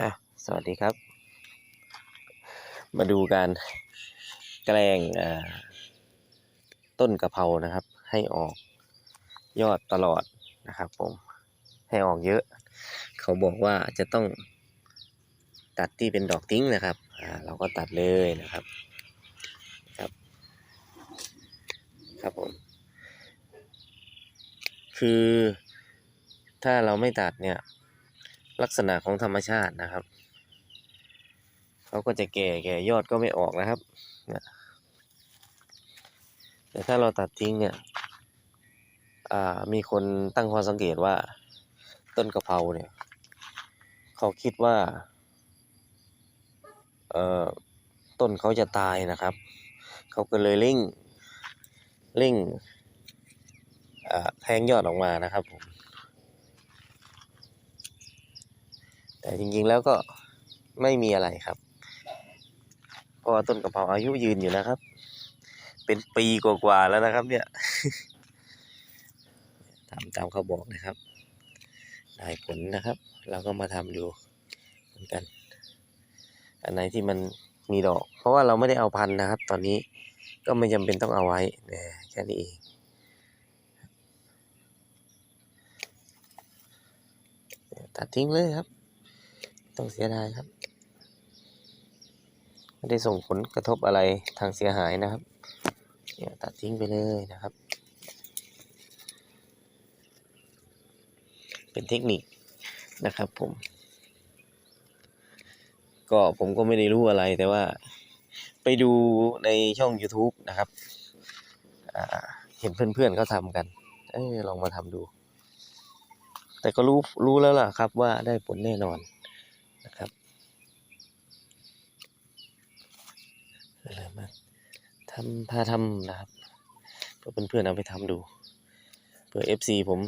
อะสวัสดีครับ มาดูการแกล้งต้นกะเพรานะครับ ให้ออกยอดตลอดนะครับผมให้ออกเยอะ เขาบอกว่าจะต้องตัดที่เป็นดอกทิ้งนะครับอ่าเราก็ตัดเลยนะครับครับ ครับผมคือถ้าเราไม่ตัดเนี่ย ลักษณะของธรรมชาตินะครับ เขาก็จะแก่แก่ยอดก็ไม่ออกนะครับ แต่ถ้าเราตัดทิ้งเนี่ยมีคนตั้งข้อสังเกตว่าต้นกะเพราเนี่ย เขาคิดว่า เอ่อ ต้นเขาจะตายนะครับ เขาก็เลยเร่ง เร่งแทงยอดออกมานะครับผม แต่จริงๆแล้วก็ไม่มีอะไรครับเพราะต้นกะเพราอายุยืนอยู่นะครับ เป็นปีกว่าๆแล้วนะครับ เนี่ยตามตามเขาบอกนะครับได้ผลนะครับ เราก็มาทำดูเหมือนกัน อันไหนที่มันมีดอก เพราะว่าเราไม่ได้เอาพันนะครับ ตอนนี้ก็ไม่จำเป็นต้องเอาไว้แค่นี้เองตัดทิ้งเลยครับ ต้องเสียดายครับ ไม่ได้ส่งผลกระทบอะไรทางเสียหายนะครับเนี่ยตัดทิ้งไปเลยนะครับ เป็นเทคนิคนะครับผม ก็ผมก็ไม่ได้รู้อะไรแต่ว่า ไปดูในช่อง YouTube นะครับ เห็นเพื่อนๆเขาทำกัน เออลองมาทำดู แต่ก็รู้รู้แล้วล่ะครับว่าได้ผลแน่นอนนะครับอะไร มาทำพาทำนะครับเพื่อเพื่อนๆเอาไปทำดูเผื่อ FC ผม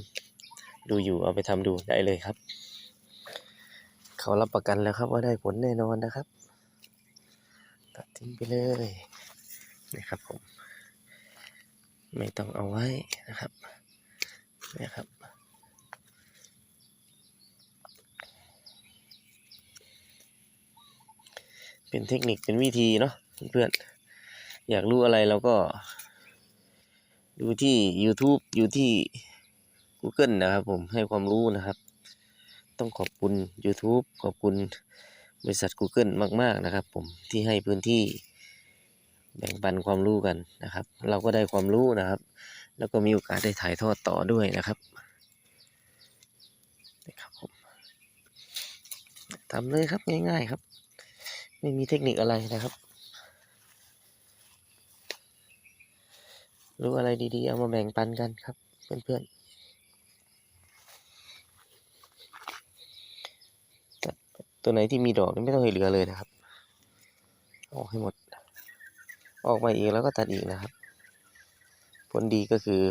ดูอยู่เอาไปทำดูได้เลยครับ เขารับประกันแล้วครับว่าได้ผลแน่นอนนะครับ ตัดทิ้งไปเลยนะครับผม ไม่ต้องเอาไว้นะครับนะครับเป็นเทคนิคเป็นวิธีเนาะเพื่อนๆ อยากรู้อะไรเราก็ ดูที่ YouTube อยู่ที่ Google นะครับ ผมให้ความรู้นะครับ ต้องขอบคุณ YouTube ขอบคุณบริษัท Google มาก ๆนะครับ ผมที่ให้พื้นที่แบ่งปันความรู้กันนะครับ เราก็ได้ความรู้นะครับ แล้วก็มีโอกาสได้ถ่ายทอดต่อด้วยนะครับนะครับผมทำเลยครับง่าย ๆ ครับ ไม่มีเทคนิคอะไรนะครับ รู้อะไรดีๆ เอามาแบ่งปันกันครับ เพื่อนๆ ตัวไหนที่มีดอกนี่ไม่ต้องให้เหลือเลยนะครับ ออกให้หมด ออกมาอีกแล้วก็ตัดอีกนะครับ ผลดีก็คือ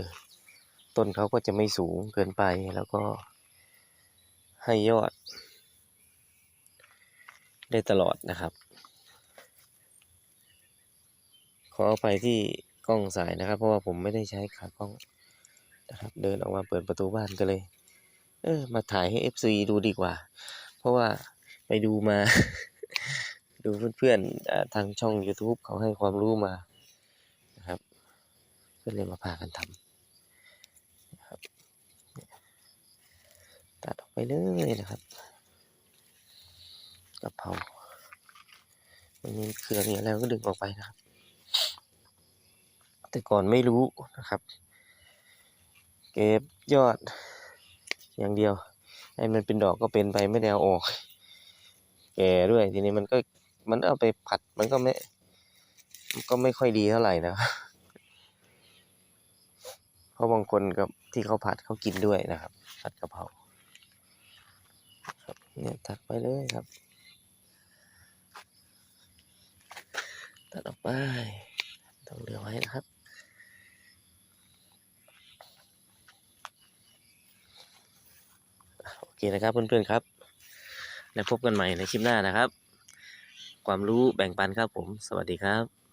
ต้นเขาก็จะไม่สูงเกินไปแล้วก็ให้ยอด ได้ตลอดนะครับ ขออภัยที่ กล้องสายนะครับ เพราะว่าผมไม่ได้ใช้ขากล้องนะครับ เดินออกมาเปิดประตูบ้านก็เลย เออ มาถ่ายให้ FC ดูดีกว่า เพราะว่าไปดูมา ดูเพื่อนๆทางช่อง YouTube เขาให้ความรู้มานะครับก็เลยมาพากันทำนะครับตัดออกไปเลยนะครับกะเพรามันมีเครือมีอะไรก็ดึงออกไปนะครับ แต่ก่อนไม่รู้นะครับ เก็บยอดอย่างเดียวให้มันเป็นดอกก็เป็นไปไม่ได้เอาออก แก่ด้วยทีนี้มันก็มันเอาไปผัดมันก็ไม่ก็ไม่ค่อยดีเท่าไหร่นะเพราะบางคนกับที่เขาผัดเขากินด้วยนะครับ ผัดกะเพราครับเนี่ยตัดไปเลยครับ ตัดออกไปต้องเหลือไว้นะครับ โอ เคนะครับเพื่อนๆครับ แล้วพบกันใหม่ในคลิปหน้านะครับ ความรู้แบ่งปันครับผม สวัสดีครับ